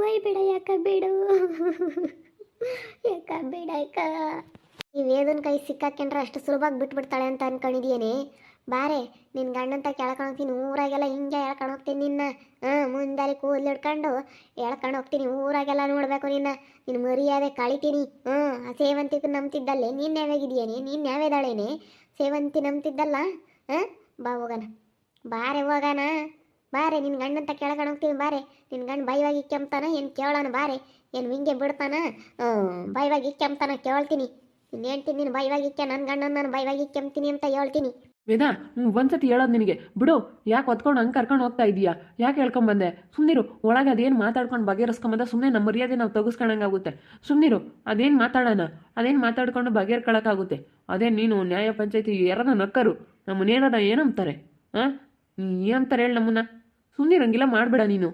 Y ಬಿಡ ಯಾಕ ಬಿಡು? ಯಾಕ ಬಿಡ ಅಕ್ಕ ಈ ವೇದನ್ ಕೈ ಸಿಕ್ಕಾಕೊಂಡ್ರೆ ಅಷ್ಟು ಸುಲಭವಾಗಿ ಬಿಟ್ಬಿಡ್ತಾಳೆ ಅಂತ ಅನ್ಕೊಂಡಿದ್ಯೇನೆ. ಬಾರೆ ನಿನ್ನ ಗಂಡಂತ ಕೇಳ್ಕೊಂಡೋಗ್ತೀನಿ, ಊರಾಗೆಲ್ಲ ಹಿಂಗೆ ಎಳ್ಕೊಂಡು ಹೋಗ್ತೀನಿ ನಿನ್ನ. ಹಾಂ ಮುಂದಾಲಿ ಕೂದಲು ಹಿಡ್ಕೊಂಡು ಹೇಳ್ಕೊಂಡು ಊರಾಗೆಲ್ಲ ನೋಡಬೇಕು ನಿನ್ನ. ನಿನ್ನ ಮರ್ಯಾದೆ ಕಳಿತೀನಿ. ಹ್ಞೂ ಆ ಸೇವಂತಿಗೂ ನಂಬ್ತಿದ್ದಲ್ಲೇ? ನೀನು ಯಾವಾಗಿದೆಯೇನೆ ನೀನು ಯಾವ್ಯದಾಳೇನೆ ಸೇವಂತಿ ನಂಬ್ತಿದ್ದಲ್ಲ? ಹಾಂ ಬಾ ಹೋಗೋಣ. ಬಾರೆ ಹೋಗೋಣ. ಬಾರೆ ನಿನ್ನ ಗಂಡಂತ ಕೆಳ್ಕೊಂಡು ಹೋಗ್ತೀವಿ ಬಾರೆ. ನಿನ್ನ ಗಂಡ ಬೈವಾಗಿ ಕೆಮ್ತಾನ, ಏನು ಕೇಳೋಣ ಬಾರೆ. ಏನು ಹಿಂಗೆ ಬಿಡ್ತಾನ? ಬೈವಾಗಿ ಕೆಮ್ತಾನ ಕೇಳ್ತೀನಿ. ನಿನ್ನ ಹೇಳ್ತೀನಿ ನೀನು ಬೈವಾಗಿ ಕೆ ನನ್ನ ಗಂಡನ ನಾನು ಬೈವಾಗಿ ಕೆಮ್ತೀನಿ ಅಂತ ಹೇಳ್ತೀನಿ. ವೇದಾ, ಹ್ಞೂ, ಒಂದ್ಸತಿ ಹೇಳೋದು ನಿನಗೆ. ಬಿಡು, ಯಾಕೆ ಹೊತ್ಕೊಂಡು ಹಂಗೆ ಕರ್ಕೊಂಡು ಹೋಗ್ತಾ ಇದೀಯಾ? ಯಾಕೆ ಹೇಳ್ಕೊಂಬಂದೆ? ಸುಮ್ಮನಿರು ಒಳಗೆ ಅದೇನು ಮಾತಾಡ್ಕೊಂಡು ಬಗೆಹರಿಸ್ಕೊಂಬಂದ ಸುಮ್ಮನೆ ನಮ್ಮ ಮರ್ಯಾದೆ ನಾವು ತೆಗಿಸ್ಕೊಳಂಗಾಗುತ್ತೆ ಸುಮ್ಮನಿರು ಅದೇನು ಮಾತಾಡೋಣ? ಅದೇನು ಮಾತಾಡ್ಕೊಂಡು ಬಗೆಹರ್ಕೊಳಕ್ಕಾಗುತ್ತೆ? ಅದೇ ನೀನು ನ್ಯಾಯ ಪಂಚಾಯತಿ ಯಾರನ್ನ ನಕ್ಕರು? ನಮ್ಮನ್ನೇನಾರ ಏನಂತಾರೆ? ಹಾಂ? ಏನಂತಾರೆ ಹೇಳಿ ನಮ್ಮನ್ನ? ಸುಮ್ಮನಿರಂಗಿಲ್ಲ ಮಾಡಬೇಡ ನೀನು.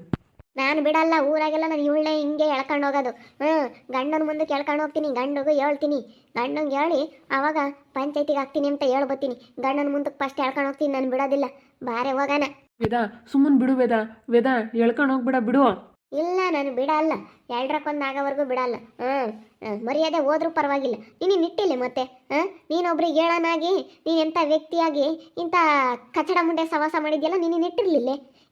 ನಾನು ಬಿಡಲ್ಲ ಊರಾಗೆಲ್ಲ ನಾನು ಇವಳನ್ನೇ ಹಿಂಗೆ ಎಳ್ಕೊಂಡು ಹೋಗೋದು. ಹ್ಞೂ ಗಂಡನ ಮುಂದೆ ಕೇಳ್ಕೊಂಡು ಹೋಗ್ತೀನಿ ಗಂಡಗೂ ಹೇಳ್ತೀನಿ. ಗಂಡಂಗೆ ಹೇಳಿ ಆವಾಗ ಪಂಚಾಯತಿಗೆ ಹಾಕ್ತೀನಿ ಅಂತ ಹೇಳ್ಬತ್ತೀನಿ. ಗಂಡನ ಮುಂದಕ್ಕೆ ಫಸ್ಟ್ ಎಳ್ಕೊಂಡು ಹೋಗ್ತೀನಿ ನಾನು ಬಿಡೋದಿಲ್ಲ. ಬಾರೆ ಹೋಗೋಣ. ವೇದ ಸುಮ್ಮನೆ ಬಿಡು ವೇದ. ವೇದ ಎಳ್ಕೊಂಡು ಹೋಗ್ಬೇಡ ಬಿಡು. ಇಲ್ಲ, ನಾನು ಬಿಡಲ್ಲ. ಎರಡರಕ್ಕೊಂದು ಆಗೋವರೆಗೂ ಬಿಡಲ್ಲ. ಹ್ಞೂ ಮರ್ಯಾದೆ ಹೋದ್ರೂ ಪರವಾಗಿಲ್ಲ. ನೀನು ನಿಟ್ಟಿಲ್ಲ ಮತ್ತೆ ಹಾಂ ನೀನೊಬ್ರಿಗೆ ಹೇಳೋನಾಗಿ, ನೀನು ಎಂಥ ವ್ಯಕ್ತಿಯಾಗಿ ಇಂಥ ಕಚಡ ಮುಂಡೆ ಸವಾಸ ಮಾಡಿದ್ಯಲ್ಲ, ನೀನು ನಿಟ್ಟಿರಲಿಲ್ಲ.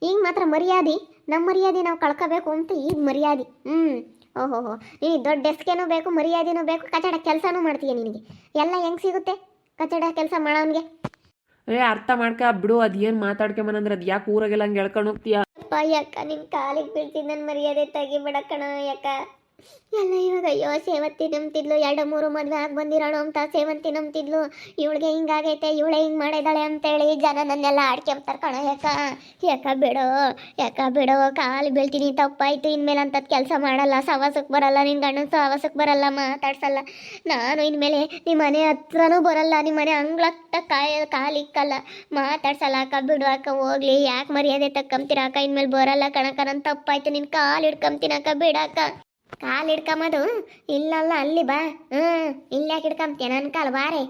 ಈಗ ಮಾತ್ರ ಮರ್ಯಾದೆ. ನಮ್ಮ ಮರ್ಯಾದೆ ನಾವು ಕಳ್ಕೋಬೇಕು ಅಂತ ಈಗ ಮರ್ಯಾದೆ. ಹ್ಞೂ ಓಹೋ ಹೋ ನೀನು ದೊಡ್ಡ ಡೆಸ್ಕೇನೂ ಬೇಕು, ಮರ್ಯಾದೆನೂ ಬೇಕು, ಕಚಡ ಕೆಲಸನೂ ಮಾಡ್ತೀಯ ನಿನಗೆ. ಎಲ್ಲ ಹೆಂಗೆ ಸಿಗುತ್ತೆ ಕಚಡ ಕೆಲಸ ಮಾಡೋನಿಗೆ? ಏ, ಅರ್ಥ ಮಾಡ್ಕ, ಬಿಡು, ಅದು ಏನು ಮಾತಾಡ್ಕೊಂಬನಂದ್ರೆ ಅದು ಯಾಕೆ ಊರಾಗೆಲ್ಲ ಹಂಗೆ ಹೇಳ್ಕೊಂಡು ಹೋಗ್ತೀಯಾ? ಅಪ್ಪ ಯಾಕ ನಿನ್ ಕಾಲಿಗೆ ಬೀಳ್ತೀನಿ ನನ್ನ ಮರ್ಯಾದೆ ತೆಗಿಬೇಡ ಯಾಕ ಎಲ್ಲ ಇವಾಗ ಅಯ್ಯೋ, ಸೇವಂತಿ ನಂಬ್ತಿದ್ಲು, ಎರಡು ಮೂರು ಮದುವೆ ಆಗಿ ಬಂದಿರೋಣ ಅಂತ ಸೇವಂತಿ ನಂಬ್ತಿದ್ಲು. ಇವಳಿಗೆ ಹಿಂಗಾಗೈತೆ, ಇವಳೆ ಹಿಂಗೆ ಮಾಡಿದಾಳೆ ಅಂತೇಳಿ ಜನ ನನ್ನೆಲ್ಲ ಆಡ್ಕೊಂಬ್ತಾರೆ ಕಣ, ಯಾಕ? ಯಾಕ ಬಿಡೋ ಯಾಕ ಬಿಡೋ? ಕಾಲು ಬೀಳ್ತೀನಿ, ತಪ್ಪಾಯ್ತು, ಇನ್ಮೇಲೆ ಅಂತದ್ ಕೆಲಸ ಮಾಡಲ್ಲ ಸವಾಸಕ್ಕೆ ಬರಲ್ಲ, ನಿನ್ ಗಂಡನ ಸವಾಸಕ್ಕೆ ಬರಲ್ಲ, ಮಾತಾಡ್ಸಲ್ಲ. ನಾನು ಇನ್ಮೇಲೆ ನಿಮ್ಮ ಮನೆ ಹತ್ರನೂ ಬರಲ್ಲ ನಿಮ್ಮ ಮನೆ ಅಂಗ್ಳಕ್ಕ ಕಾಯ ಕಾಲಿಕ್ಕಲ್ಲ ಮಾತಾಡ್ಸಲ್ಲ, ಅಕ್ಕ ಬಿಡು, ಅಕ್ಕ ಹೋಗ್ಲಿ, ಯಾಕೆ ಮರ್ಯಾದೆ ತಕ್ಕಂತೀರ, ಅಕ್ಕ ಇನ್ಮೇಲೆ ಬರಲ್ಲ ಕಣಕ್ಕ ನನ್ನ ತಪ್ಪಾಯ್ತು ನಿನ್ನ ಕಾಲು ಹಿಡ್ಕೊಂತೀನಿ ಅಕ್ಕ ಬಿಡಕ್ಕ ಕಾಲು ಹಿಡ್ಕೊಂಬದು ಇಲ್ಲಲ್ಲ ಅಲ್ಲಿ ಬಾ. ಹ್ಞೂ ಇಲ್ಲಿ ಯಾಕೆ ಹಿಡ್ಕೊಂತೀಯ ನನ್ನ ಕಾಲು ಬಾರೆ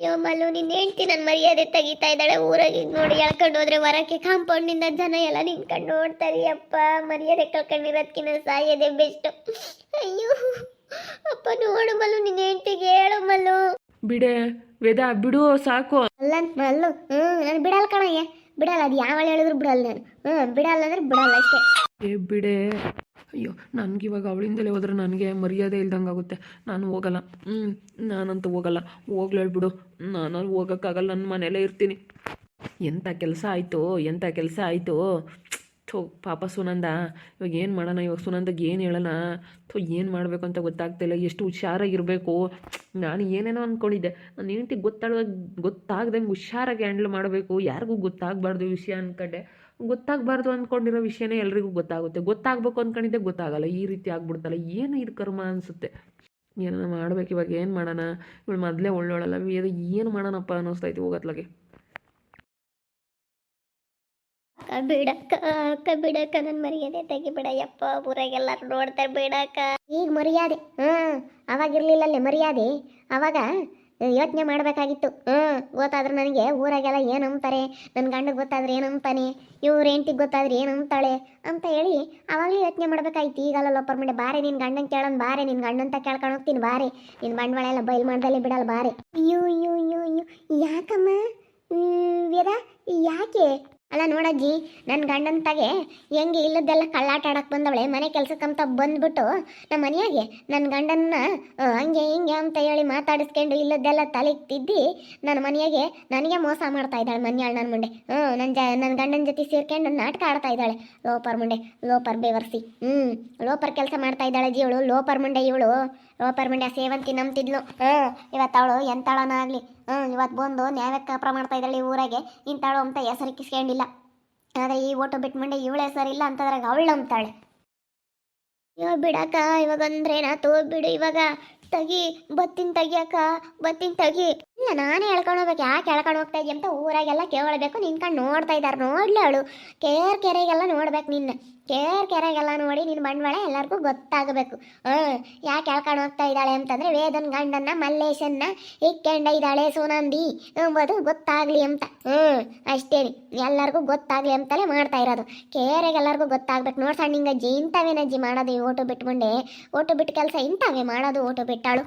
ಅಯ್ಯೋ ಮಲ್ಲು ನಿನ್ನ ಹೆಂಡ್ತಿ ನನ್ನ ಮರ್ಯಾದೆ ತೆಗಿತಾ ಇದ್ದಾಳೆ. ಊರಾಗಿ ನೋಡಿ ಎಳ್ಕೊಂಡು ಹೋದ್ರೆ ಹೊರಕ್ಕೆ ಕಾಂಪೌಂಡಿಂದ ಜನ ಎಲ್ಲ ನಿಂತ್ಕೊಂಡು ನೋಡ್ತಾರೆ. ಅಪ್ಪ ಮರ್ಯಾದೆ ಕಳ್ಕೊಂಡಿರೋದ್ಕಿನ್ನ ಸಾಯದೆ ಬೆಸ್ಟ್. ಅಯ್ಯೋ ಅಪ್ಪ ನೋಡು ಮಲ್ಲು ನಿನ್ನ ಹೆಂಡ್ತಿಗೆ ಹೇಳು ಮಲ್ಲು. ಬಿಡೆ ವೇದ ಬಿಡು ಸಾಕು. ಅಲ್ಲ ಮಲ್ಲು ಹ್ಞೂ ನಾನು ಬಿಡಲ್ಲ ಕಣಯ್ಯ. ಬಿಡಲ್ಲ ಅದು ಯಾವಳು ಹೇಳಿದ್ರು ಬಿಡಲ್ಲ ನಾನು. ಹ್ಞೂ ಬಿಡಲ್ಲ ಅಂದ್ರೆ ಬಿಡಲ್ಲ ಅಷ್ಟೇ. ಏ ಬಿಡೆ. ಅಯ್ಯೋ, ನನಗಿವಾಗ ಅವಳಿಂದಲೇ ಹೋದ್ರೆ ನನಗೆ ಮರ್ಯಾದೆ ಇಲ್ದಂಗೆ ಆಗುತ್ತೆ. ನಾನು ಹೋಗಲ್ಲ. ಹ್ಞೂ ನಾನಂತೂ ಹೋಗಲ್ಲ. ಹೋಗ್ಲೇಳ್ಬಿಡು ನಾನು ಹೋಗೋಕ್ಕಾಗಲ್ಲ. ನನ್ನ ಮನೇಲೇ ಇರ್ತೀನಿ. ಎಂಥ ಕೆಲಸ ಆಯಿತು ಎಂಥ ಕೆಲಸ ಆಯಿತು? ಥೋ, ಪಾಪ ಸುನಂದ. ಇವಾಗ ಏನು ಮಾಡೋಣ? ಇವಾಗ ಸುನಂದಗೆ ಏನು ಹೇಳೋಣ ಥೋ, ಏನು ಮಾಡಬೇಕು ಅಂತ ಗೊತ್ತಾಗ್ತಿಲ್ಲ ಎಷ್ಟು ಹುಷಾರಾಗಿರಬೇಕು. ನಾನು ಏನೇನೋ ಅಂದ್ಕೊಂಡಿದ್ದೆ ನನ್ನ ಹೆಂಡತಿ ಗೊತ್ತಾಡುವಾಗ ಗೊತ್ತಾಗ್ದಂಗೆ ಹುಷಾರಾಗಿ ಹ್ಯಾಂಡ್ಲ್ ಮಾಡಬೇಕು. ಯಾರಿಗೂ ಗೊತ್ತಾಗಬಾರ್ದು ವಿಷಯ ಅಂದ್ಕೊಂಡೆ ಗೊತ್ತಾಗಬಾರ್ದು ಅಂದ್ಕೊಂಡಿರೋ ವಿಷಯನೇ ಎಲ್ರಿಗೂ ಗೊತ್ತಾಗುತ್ತೆ. ಗೊತ್ತಾಗಬೇಕು ಅಂದ್ಕೊಂಡಿದ್ದೆ ಗೊತ್ತಾಗಲ್ಲ. ಈ ರೀತಿ ಆಗ್ಬಿಡ್ತಲ್ಲ. ಏನು ಇದು ಕರ್ಮ ಅನಿಸುತ್ತೆ? ಏನನ್ನ ಮಾಡ್ಬೇಕು ಇವಾಗ ಏನು ಮಾಡೋಣ? ಇವಳು ಮೊದಲೇ ಒಳ್ಳೊಳಲ್ಲ. ಇದು ಏನು ಮಾಡೋಣಪ್ಪ ಅನ್ನಿಸ್ತೈತಿ ಹೋಗತ್ಲಾಗೆ. ಬಿಡಕ್ಕ ಅಕ್ಕ ಬಿಡಕ್ಕ ನನ್ನ ಮರ್ಯಾದೆ ತೆಗಿಬಿಡ ಯಪ್ಪ ಊರಾಗೆಲ್ಲರೂ ನೋಡ್ತಾರೆ ಬಿಡಕ್ಕ. ಈಗ ಮರ್ಯಾದೆ. ಹ್ಞೂ ಅವಾಗಿರ್ಲಿಲ್ಲಲ್ಲೇ ಮರ್ಯಾದೆ. ಅವಾಗ ಯೋಚನೆ ಮಾಡಬೇಕಾಗಿತ್ತು. ಹ್ಞೂ ಗೊತ್ತಾದ್ರೆ ನನಗೆ ಊರಾಗೆಲ್ಲ ಏನು ಅಂತಾರೆ? ನನ್ನ ಗಂಡಗೆ ಗೊತ್ತಾದ್ರೆ ಏನು ಅಂತಾನೆ? ಇವ್ರು ಹೆಂಡ್ತಿಗೆ ಗೊತ್ತಾದ್ರೆ ಏನು ಅಂತಾಳೆ? ಅಂತ ಹೇಳಿ ಅವಾಗಲೇ ಯೋಚನೆ ಮಾಡಬೇಕಾಯ್ತು. ಈಗಲ್ಲ ಲೋಪರ್ ಮಾಡಿ ಬಾರೆ ನಿನ್ನ ಗಂಡನ ಕೇಳೋನ್ ಬಾರೆ ನಿನ್ನ ಗಂಡಂತ ಕೇಳ್ಕೊಂಡು ಹೋಗ್ತೀನಿ ಬಾರೆ. ನಿನ್ನ ಬಂಡವಾಳ ಎಲ್ಲ ಬಯಲು ಮಾಡ್ದಲ್ಲೇ ಬಿಡಲ್ಲ ಬಾರೆ. ಅಯ್ಯೋ ಅಯ್ಯೋ ಅಯ್ಯೋ ಅಯ್ಯೋ, ಯಾಕಮ್ಮ? ವೇದ, ಯಾಕೆ? ಅಲ್ಲ ನೋಡಜ್ಜಿ ನನ್ನ ಗಂಡನ ತಾಗೆ ಹೆಂಗೆ ಇಲ್ಲದೆಲ್ಲ ಕಳ್ಳಾಟ ಆಡಕ್ಕೆ ಬಂದವಳೆ, ಮನೆ ಕೆಲಸಕ್ಕಂತ ಬಂದ್ಬಿಟ್ಟು ನಮ್ಮ ಮನೆಯಾಗೆ ನನ್ನ ಗಂಡನ್ನ ಹಂಗೆ ಹಿಂಗೆ ಅಂತ ಹೇಳಿ ಮಾತಾಡಿಸ್ಕೊಂಡು ಇಲ್ಲದೆಲ್ಲ ತಲೆಗೆ ತಿದ್ದಿ ನನ್ನ ಮನೆಯಾಗೆ ನನಗೆ ಮೋಸ ಮಾಡ್ತಾ ಇದ್ದಾಳೆ ಮನೆಯಾಳು ನನ್ನ ಮುಂಡೆ ಹ್ಞೂ ನನ್ನ ಜ ನನ್ನ ಗಂಡನ ಜೊತೆ ಸೇರ್ಕೊಂಡು ನಾಟಕ ಆಡ್ತಾ ಇದ್ದಾಳೆ. ಲೋಪರ್ ಮುಂಡೆ ಲೋಪರ್ ಬೇವರ್ಸಿ. ಹ್ಞೂ ಲೋಪರ್ ಕೆಲಸ ಮಾಡ್ತಾ ಇದ್ದಾಳೆ ಜೀವಳು, ಲೋಪರ್ ಮುಂಡೆ ಇವಳು. ಲೋಪರ್ ಮುಂಡೆ ಸೇವಂತಿ ನಂಬ್ತಿದ್ಲು. ಹ್ಞೂ ಇವತ್ತು ಅವಳು ಎಂತಾಳನ ಆಗಲಿ. ಹ್ಞೂ ಇವತ್ತು ಬಂದು ನ್ಯಾಯಕ್ಕೆ ಕಾಪ್ರ ಮಾಡ್ತಾ ಇದ್ದಾಳೆ ಊರಾಗೆ ಇಂತಾಳು ಅಂತ ಹೆಸರು ಕಿಸ್ಕೊಂಡಿಲ್ಲ ಆದರೆ ಈ ಓಟು ಬಿಟ್ಟು ಮುಂಡೆ ಇವಳ ಹೆಸರಿಲ್ಲ ಅಂತದ್ರಾಗ ಅವಳು ನಂಬ್ತಾಳೆ. ಅಯ್ಯೋ, ಬಿಡಕ್ಕ ಇವಾಗ ಅಂದ್ರೆ ನಾತು ಬಿಡು ಇವಾಗ. ತಗಿ, ಬತ್ತಿನ ತೆಗಿಯಕ್ಕ ಬತ್ತಿನ ತಗಿ. ಇಲ್ಲ, ನಾನೇ ಹೇಳ್ಕೊಂಡು ಹೋಗ್ಬೇಕು. ಯಾಕೆ ಹೇಳ್ಕೊಂಡು ಹೋಗ್ತಾ ಇದೀಯ ಅಂತ ಊರಾಗೆಲ್ಲ ಕೇಳಬೇಕು ನಿನ್ಕಂಡು ನೋಡ್ತಾ ಇದ್ದಾರೆ. ನೋಡ್ಲಿ ಅವಳು. ಕೇರ್ ಕೆರೆಗೆಲ್ಲ ನೋಡ್ಬೇಕು ನಿನ್ನ. ಕೇರ್ ಕೆರೆಗೆಲ್ಲ ನೋಡಿ ನಿನ್ನ ಬಂಡವಾಳ ಎಲ್ಲರಿಗೂ ಗೊತ್ತಾಗಬೇಕು. ಹ್ಞೂ, ಯಾಕೆ ಹೇಳ್ಕೊಂಡು ಹೋಗ್ತಾ ಇದ್ದಾಳೆ ಅಂತಂದ್ರೆ ವೇದನ್ ಗಂಡನ್ನ, ಮಲ್ಲೇಶನ್ನ ಇಕ್ಕೊಂಡ ಇದ್ದಾಳೆ ಸುನಂದಿ ಎಂಬುದು ಗೊತ್ತಾಗ್ಲಿ ಅಂತ. ಹ್ಞೂ ಅಷ್ಟೇನಿ ಎಲ್ಲರಿಗೂ ಗೊತ್ತಾಗ್ಲಿ ಅಂತಲೇ ಮಾಡ್ತಾ ಇರೋದು. ಕೇರೆಗೆ ಎಲ್ಲರಿಗೂ ಗೊತ್ತಾಗ್ಬೇಕು. ಅಜ್ಜಿ ಸಣ್ಣಿಂಗಜ್ಜಿ ಇಂಥವೇನಜ್ಜಿ ಮಾಡೋದು ಈ ಓಟು ಬಿಟ್ಕೊಂಡೆ ಓಟು ಬಿಟ್ಟು ಕೆಲಸ ಇಂಥವೇ ಮಾಡೋದು ಓಟು ಬಿಟ್ಟಾಳು.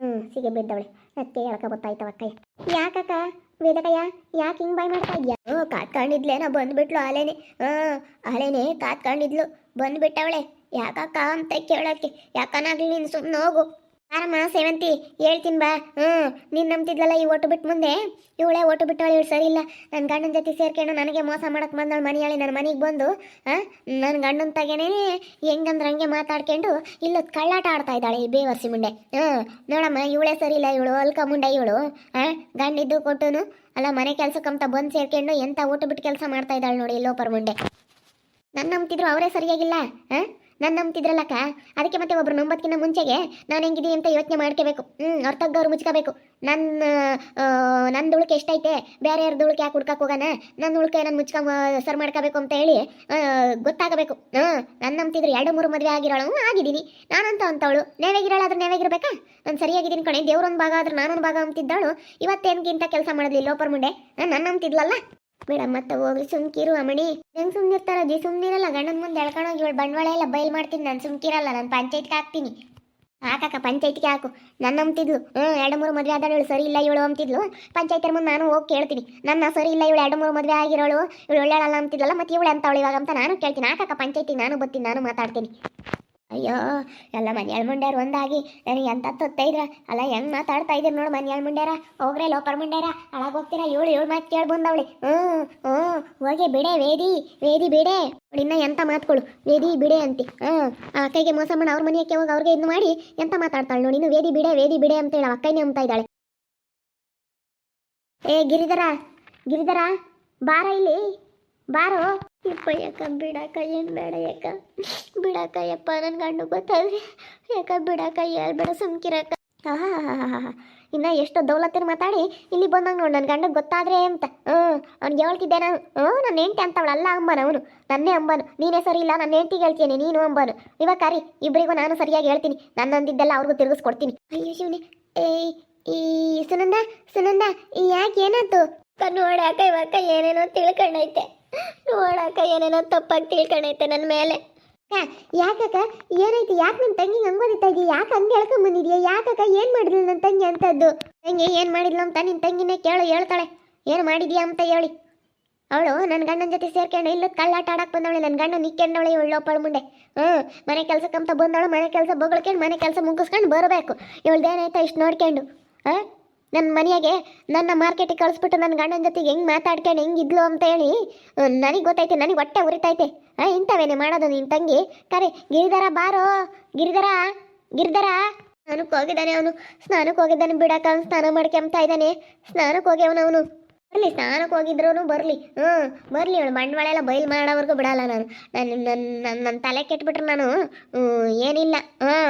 ಹ್ಞೂ, ಸಿಗೆ ಬಿದ್ದವಳೆ. ಅದಕ್ಕೆ ಹೇಳಕ ಗೊತ್ತಾಯ್ತವಕ್ಕ ಯಾಕಕ್ಕ? ವೇದಕಯ್ಯ, ಯಾಕೆ ಹಿಂಗೆ ಬಾಯ್ ಮಾಡ್ತಾ ಇದ್ಯಾ? ಹ್ಞೂ ಕಾತ್ಕೊಂಡಿದ್ಲೇನೋ ಬಂದ್ಬಿಟ್ಲು ಆಲೇನೆ ಹಾಂ ಅಲೇನೆ ಕಾತ್ಕೊಂಡಿದ್ಲು. ಬಂದ್ಬಿಟ್ಟವಳೆ. ಯಾಕಕ್ಕ ಅಂತ ಕೇಳೋಕ್ಕೆ ಯಾಕನಾಗ್ಲಿ ನೀನು ಸುಮ್ಮನೆ ಹೋಗು. ಆರಮ್ಮ ಸೇವಂತಿ, ಹೇಳ್ತೀನಿ ಬಾ. ಹ್ಞೂ ನೀನು ನಂಬ್ತಿದ್ಲಲ್ಲ ಈ ಓಟು ಬಿಟ್ಟು ಮುಂದೆ? ಇವಳೇ ಓಟು ಬಿಟ್ಟವಳು, ಇವಳು ಸರಿ ಇಲ್ಲ. ನನ್ನ ಗಂಡನ ಜೊತೆ ಸೇರ್ಕೊಂಡು ನನಗೆ ಮೋಸ ಮಾಡಕ್ಕೆ ಬಂದವಳು ಮನೆಯಾಳಿ ನನ್ನ ಮನೆಗೆ ಬಂದು ಹಾಂ ನನ್ನ ಗಂಡನ ತಗೇನೇ ಹೆಂಗಂದ್ರೆ ಹಂಗೆ ಮಾತಾಡ್ಕೊಂಡು ಇಲ್ಲ ಕಳ್ಳಾಟ ಆಡ್ತಾ ಇದ್ದಾಳೆ ಈ ಬೇವರ್ಸಿ ಮುಂಡೆ. ಹ್ಞೂ ನೋಡಮ್ಮ, ಇವಳೇ ಸರಿ ಇಲ್ಲ, ಇವಳು ಅಲ್ಕ ಮುಂಡೆ ಇವಳು. ಹಾಂ ಗಂಡಿದ್ದು ಕೊಟ್ಟು ಅಲ್ಲ ಮನೆ ಕೆಲಸಕ್ಕಂತ ಬಂದು ಸೇರ್ಕೊಂಡು ಎಂಥ ಓಟು ಬಿಟ್ಟು ಕೆಲಸ ಮಾಡ್ತಾ ಇದ್ದಾಳೆ ನೋಡಿ ಇಲ್ಲೋಪರ್ ಮುಂಡೆ. ನನ್ನ ನಂಬ್ತಿದ್ರು ಅವರೇ ಸರಿಯಾಗಿಲ್ಲ ಹಾಂ ನನ್ನ ನಂಬ್ತಿದ್ರಲ್ಲಕ್ಕ? ಅದಕ್ಕೆ ಮತ್ತೆ ಒಬ್ರು ನಂಬತ್ಕಿಂತ ಮುಂಚೆಗೆ ನಾನು ಹೆಂಗಿದ್ದೀನಿ ಅಂತ ಯೋಚನೆ ಮಾಡ್ಕೋಬೇಕು. ಹ್ಞೂ ಅವ್ರ ತಗ್ಗವ್ರು ಮುಚ್ಕೋಬೇಕು ನನ್ನ ನನ್ನ ದುಳ್ಕೆ ಎಷ್ಟೈತೆ? ಬೇರೆ ಯಾರ ದುಳ್ಕೆ ಯಾಕೆ ಹುಡ್ಕಕ್ಕೆ ಹೋಗೋಣ ನನ್ನ ಉಳ್ಕೆ ನಾನು ಮುಚ್ಕ ಸರ್ ಮಾಡ್ಕೋಬೇಕು ಅಂತ ಹೇಳಿ ಗೊತ್ತಾಗಬೇಕು. ಹ್ಞೂ ನನ್ನ ನಂಬ್ತಿದ್ರು ಎರಡು ಮೂರು ಮದುವೆ ಆಗಿರೋಳು. ಆಗಿದ್ದೀನಿ. ನಾನಂತ ಅಂತವಳು. ನೇವೇಗಿರೋಳಾದ್ರೆ ನೇವೇಗಿರ್ಬೇಕಾ ನಾನು ಸರಿಯಾಗಿದ್ದೀನಿ ಕಣೆ. ದೇವ್ರೊಂದು ಭಾಗ ಆದ್ರೆ ನಾನೊಂದು ಭಾಗ ಅಂತಿದ್ದಾಳು ಇವತ್ತೇನ್ಗಿಂತ ಕೆಲಸ ಮಾಡೋದಿಲ್ಲ ಲೋಪರ್ ಮುಂಡೆ? ನನ್ನ ನಂಬ್ತಿದ್ಲಲ್ಲ? ಬೇಡ ಮತ್ತೆ ಹೋಗ್ಲಿ. ಸುಮ್ಕಿರು ಅಮಣಿ ಹೆಂಗ್ ಸುಮ್ನಿರ್ತಾರ ಅಜ್ಜಿ ಸುಮ್ನಿರಲ್ಲ ಗಂಡನ ಮುಂದೆ ಎಳ್ಕೊಂಡೋಗಿ ಇವಳು ಬಂಡವಾಳ ಎಲ್ಲ ಬಯಲ್ ಮಾಡ್ತೀನಿ. ನಾನು ಸುಮ್ಕಿರಲ್ಲ ನಾನು ಪಂಚಾಯತ್ಗೆ ಹಾಕ್ತೀನಿ. ಹಾಕಕ್ಕ ಪಂಚಾಯತ್ಗೆ ಹಾಕು. ನನ್ನ ಅಂತಿದ್ಲು ಹ್ಞೂ ಎರಡು ಮೂರು ಮದುವೆ ಆದಳು, ಇವಳು ಸರಿ ಇಲ್ಲ ಇವಳು ಅಂತಿದ್ಲು ಪಂಚಾಯತ್ ಮುಂದೆ ನಾನು ಹೋಗಿ ಕೇಳ್ತೀನಿ. ನನ್ನ ಸರಿ ಇಲ್ಲ ಇವಳು ಎರಡು ಮೂರು ಮದುವೆ ಆಗಿರೋಳು, ಇವಳು ಒಳ್ಳೆಯಲ್ಲ ಅಂತಿದ್ಲಲ್ಲ ಮತ್ತೆ ಇವಳು ಅಂತವಳು ಇವಾಗ ಅಂತ ನಾನು ಕೇಳ್ತೀನಿ. ಹಾಕಕ್ಕ ಪಂಚಾಯತಿಗೆ ನಾನು ಬರ್ತೀನಿ, ನಾನು ಮಾತಾಡ್ತೀನಿ. ಅಯ್ಯೋ, ಎಲ್ಲ ಮನ್ಯಾಳ ಮುಂಡ್ಯಾರ ಒಂದಾಗಿ, ನನಗೆ ಎಂತ ತೊತ್ತೈದ್ರ ಅಲ್ಲ, ಹೆಂಗ್ ಮಾತಾಡ್ತಾ ಇದ್ದೀರಿ ನೋಡು ಮನ್ಯಾಳ ಮುಂಡ್ಯಾರ? ಹೋಗ್ರೆ ಲೋಪರ್ ಮುಂಡ್ಯಾರ, ಅಳಾಗ ಹೋಗ್ತೀರಾ? ಏಳು ಏಳು ಮಾತು ಕೇಳಿ ಬಂದವಳಿ. ಹ್ಞೂ ಹ್ಞೂ ಹೋಗಿ ಬಿಡೆ, ವೇದಿ ವೇದಿ ಬಿಡೆ. ಇನ್ನ ಎಂತ ಮಾತುಗಳು ವೇದಿ ಬಿಡೆ ಅಂತಿ. ಹಾಂ ಅಕ್ಕೈಗೆ ಮೋಸ ಮಾಡಿ ಅವ್ರ ಮನೆಯಕ್ಕೆ ಹೋಗಿ ಅವ್ರಿಗೆ ಇದು ಮಾಡಿ ಎಂತ ಮಾತಾಡ್ತಾಳೆ ನೋಡಿ ಇನ್ನು? ವೇದಿ ಬಿಡೆ ವೇದಿ ಬಿಡೆ ಅಂತ ಹೇಳ ಅಕ್ಕೈನೇ ಅಂಬ್ತಾ ಇದ್ದಾಳೆ. ಏ, ಗಿರಿಧರ ಗಿರಿಧರ, ಬಾರ ಇಲ್ಲಿ? ಬಾರೋ. ಯಪ್ಪ ಯಾಕ ಬಿಡಾಕ ಏನ್ ಬೇಡ ಯಾಕ? ಬಿಡಾಕ ಯಪ್ಪ ನನ್ನ ಗಂಡು ಗೊತ್ತಾದ್ರೆ ಯಾಕ ಬಿಡಾಕ ಹೇಳ್ಬೇಡ ಸುಮ್ಕಿರಕ. ಇನ್ನ ಎಷ್ಟು ದೌಲತ್ತಿನ ಮಾತಾಡಿ ಇಲ್ಲಿ ಬಂದಂಗ ನೋಡು ನನ್ನ ಗಂಡ ಗೊತ್ತಾದ್ರೆ ಅಂತ. ಹ್ಮ್, ಅವ್ನಿಗೆ ಹೇಳ್ತಿದ್ದೆ ನಾನು. ನನ್ನ ಹೆಂಡತಿ ಅಂತವಳು ಅಲ್ಲ ಅಂಬನ ಅವನು ನನ್ನೇ ಅಂಬನು. ನೀನೇ ಸರಿ ಇಲ್ಲ ನನ್ನ ಹೆಂಡತಿಗೆ ಹೇಳ್ತೀನಿ ನೀನು ಅಂಬನು. ಇವಾಗ ಕರಿ ಇಬ್ಬರಿಗೂ ನಾನು ಸರಿಯಾಗಿ ಹೇಳ್ತೀನಿ. ನನ್ನ ಅಂದಿದ್ದೆಲ್ಲ ಅವ್ರಿಗೂ ತಿರುಗಿಸ್ಕೊಡ್ತೀನಿ. ಅಯ್ಯೋ ಶಿವನೇ. ಏಯ್, ಈ ಸುನಂದ ಸುನಂದ ಯಾಕೆ ಏನಾಯ್ತು? ನೋಡಾಕ ಇವಾಗ ಏನೇನೋ ತಿಳ್ಕೊಂಡೈತೆ. ನೋಡಾಕ ಏನೇನೋ ತಪ್ಪಾಗಿ ತಿಳ್ಕೊಂಡೈತೆ ನನ್ನ ಮೇಲೆ. ಯಾಕಕ್ಕ? ಏನೈತಿ ಯಾಕೆ ನನ್ನ ತಂಗಿ ಹಂಗೆ ಯಾಕ ಇದೀಯ? ಯಾಕೆ ಹಂಗೆ ಹೇಳ್ಕೊಂಡ್ ಬಂದಿದ್ಯಾ? ಯಾಕಕ್ಕ? ಏನು ಮಾಡಿದ್ಲು ನನ್ನ ತಂಗಿ ಅಂತದ್ದು? ತಂಗಿ ಏನು ಮಾಡಿದ್ಲು ಅಂತ ನಿನ್ನ ತಂಗಿನೇ ಕೇಳು, ಹೇಳ್ತಾಳೆ. ಏನು ಮಾಡಿದ್ಯಾ ಅಂತ ಹೇಳಿ. ಅವಳು ನನ್ನ ಗಂಡನ ಜೊತೆ ಸೇರ್ಕೊಂಡು ಇಲ್ಲ ಕಳ್ಳಾಟ ಆಡಕ್ಕೆ ಬಂದವಳೆ. ನನ್ನ ಗಂಡ ನಿಕ್ಕೊಂಡವಳೆ ಇವಳು ಮುಂಡೆ ಹ್ಞೂ, ಮನೆ ಕೆಲ್ಸಕ್ಕಂತ ಬಂದವಳು, ಮನೆ ಕೆಲಸ ಬೊಗಳ್ಕೊಂಡು ಮನೆ ಕೆಲಸ ಮುಗಿಸ್ಕೊಂಡು ಬರಬೇಕು. ಇವಳ್ದೇನಾಯ್ತಾ ಇಷ್ಟು ನೋಡ್ಕೊಂಡು? ಹಾಂ? ನನ್ನ ಮನೆಯಾಗೆ ನನ್ನ ಮಾರ್ಕೆಟಿಗೆ ಕಳಿಸ್ಬಿಟ್ಟು ನನ್ನ ಗಂಡನ ಜೊತೆಗೆ ಹೆಂಗೆ ಮಾತಾಡ್ಕೊಂಡು ಹೆಂಗಿದ್ಲು ಅಂತ ಹೇಳಿ ನನಗೆ ಗೊತ್ತೈತೆ ನನಗೆ ಹೊಟ್ಟೆ ಉರಿತೈತೆ. ಹಾಂ ಇಂಥವೇನೆ ಮಾಡೋದು ನಿನ್ನ ತಂಗಿ. ಕರೆ, ಗಿರಿಧರ ಬಾರೋ, ಗಿರಿಧರ ಗಿರಿಧರ. ಸ್ನಾನಕ್ಕೆ ಹೋಗಿದ್ದಾನೆ ಅವನು. ಸ್ನಾನಕ್ಕೆ ಹೋಗಿದ್ದಾನೆ ಬಿಡಾಕ ಅವ್ನು ಸ್ನಾನ ಮಾಡ್ಕೊಂತ ಇದ್ದಾನೆ. ಸ್ನಾನಕ್ಕೆ ಹೋಗ್ಯವನು ಅವನು ಬರಲಿ, ಸ್ನಾನಕ್ಕೆ ಹೋಗಿದ್ರು ಬರಲಿ. ಹ್ಞೂ ಬರಲಿ ಅವಳು. ಬಂಡವಾಳ ಎಲ್ಲ ಬಯಲು ಮಾಡೋವರೆಗೂ ಬಿಡಲ್ಲ ನಾನು. ನನ್ನ ನನ್ನ ನನ್ನ ತಲೆ ಕೆಟ್ಬಿಟ್ರೆ ನಾನು ಏನಿಲ್ಲ. ಹ್ಞೂ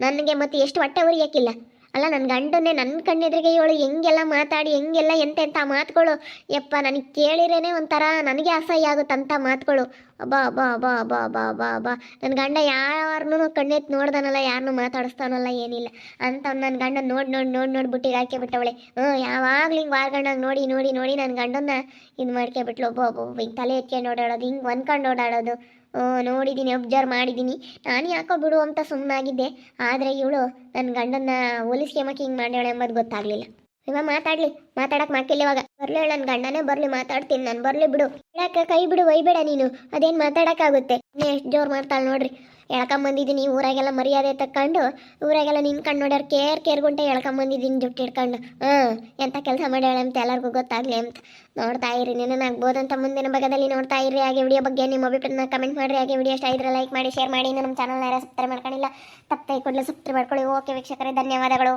ನನಗೆ ಮತ್ತೆ ಎಷ್ಟು ಹೊಟ್ಟೆ ಉರಿಯಕ್ಕಿಲ್ಲ. ಅಲ್ಲ ನನ್ನ ಗಂಡನೇ ನನ್ನ ಕಣ್ಣೆದ್ರಿಗೆ ಇವಳು ಹೆಂಗೆಲ್ಲ ಮಾತಾಡಿ, ಹೆಂಗೆಲ್ಲ ಎಂತೆಂಥ ಮಾತುಗಳು ಯಪ್ಪ, ನನಗೆ ಕೇಳಿರೇನೆ ಒಂಥರ ನನಗೆ ಅಸಹ್ಯ ಆಗುತ್ತೆ ಅಂಥ ಮಾತುಗಳು ಬಾ ಬಾ ಬಾ ಬಾ ಬಾ ಬಾ ಬಾ ನನ್ನ ಗಂಡ ಯಾರನ್ನೂ ಕಣ್ಣೆತ್ತು ನೋಡ್ದಾನಲ್ಲ ಯಾರನ್ನೂ ಮಾತಾಡಿಸ್ತಾನಲ್ಲ ಏನಿಲ್ಲ. ಅಂತ ನನ್ನ ಗಂಡ ನೋಡಿ ನೋಡಿ ನೋಡಿ ನೋಡಿ ಬುಟ್ಟಿಗೆ ಬಿಟ್ಟವಳೆ ಹ್ಞೂ, ಯಾವಾಗಲೂ ಹಿಂಗೆ ವಾರ್ಗಂಡಾಗ ನೋಡಿ ನೋಡಿ ನೋಡಿ ನನ್ನ ಗಂಡನ್ನ ಇದು ಮಾಡ್ಕೊಬಿಟ್ಲು ಒಬ್ಬ ಒಬ್ಬ ಹಿಂಗೆ ತಲೆ ಎತ್ಕೊಂಡು ಓಡಾಡೋದು, ಹಿಂಗೆ ಹೊಂದ್ಕೊಂಡು ಓಡಾಡೋದು. ನೋಡಿದ್ದೀನಿ ಅಬ್ಸರ್ವ್ ಮಾಡಿದ್ದೀನಿ ನಾನು ಯಾಕೋ ಬಿಡು ಅಂತ ಸುಮ್ಮನಾಗಿದ್ದೆ ಆದರೆ ಇವಳು ನನ್ನ ಗಂಡನ್ನ ಹೋಲಿಸ್ಕೆಮಕ್ಕೆ ಹಿಂಗೆ ಮಾಡ್ಯಾಳೆ ಎಂಬುದು ಗೊತ್ತಾಗಲಿಲ್ಲ. ಇವಾಗ ಮಾತಾಡ್ಲಿ, ಮಾತಾಡಕ್ ಮಾಕಿಲ್ಲ ಇವಾಗ. ಬರ್ಲಿ ನನ್ನ ಗಂಡನೇ ಬರ್ಲಿ, ಮಾತಾಡ್ತೀನಿ, ನಾನು ಬರ್ಲಿ ಬಿಡು. ಹೇಳಕ್ಕೆ ಕೈ ಬಿಡು, ಒಯ್ಬೇಡ ನೀನು. ಅದೇನು ಮಾತಾಡಕ್ಕಾಗುತ್ತೆ? ಎಷ್ಟು ಜೋರು ಮಾಡ್ತಾಳೆ ನೋಡ್ರಿ. ಎಳ್ಕೊಂಬಂದಿದ್ದೀನಿ ಊರಾಗೆಲ್ಲ ಮರ್ಯಾದೆ ತಕ್ಕೊಂಡು, ಊರಾಗೆಲ್ಲ ನಿನ್ಕಂಡು ನೋಡ್ಯಾರ ಕೇರ್ ಕೇರ್ ಗುಂಟೆ ಎಳ್ಕೊಂಬಂದಿದ್ದೀನಿ ಜುಟ್ಟು ಇಟ್ಕೊಂಡು ಹ್ಞೂ ಎಂಥ ಕೆಲಸ ಮಾಡ್ಯಾಳೆ ಅಂತ ಎಲ್ಲರಿಗೂ ಗೊತ್ತಾಗ್ಲಿ ಅಂತ. ನೋಡ್ತಾ ಇರಿ ಅಂತ ಮುಂದಿನ ಭಾಗದಲ್ಲಿ ನೋಡ್ತಾ ಇರಿ. ಹಾಗೆ ವಿಡಿಯೋ ಬಗ್ಗೆ ನಿಮ್ಮ ಅಭಿಪ್ರಾಯನ ಕಮೆಂಟ್ ಮಾಡಿರಿ. ಹಾಗೆ ವಿಡಿಯೋ ಇಷ್ಟ ಇದ್ರೆ ಲೈಕ್ ಮಾಡಿ ಶೇರ್ ಮಾಡಿ. ನಮ್ಮ ಚಾನಲ್ನ ಯಾರು ಸಬ್ಸ್ಕ್ರೈಬ್ ಮಾಡ್ಕೊಂಡಿಲ್ಲ, ತಪ್ಪೈ ಕೂಡಲೇ ಸಬ್ಸ್ಕ್ರೈಬ್ ಮಾಡ್ಕೊಳ್ಳಿ. ಓಕೆ ವೀಕ್ಷಕರೇ, ಧನ್ಯವಾದಗಳು.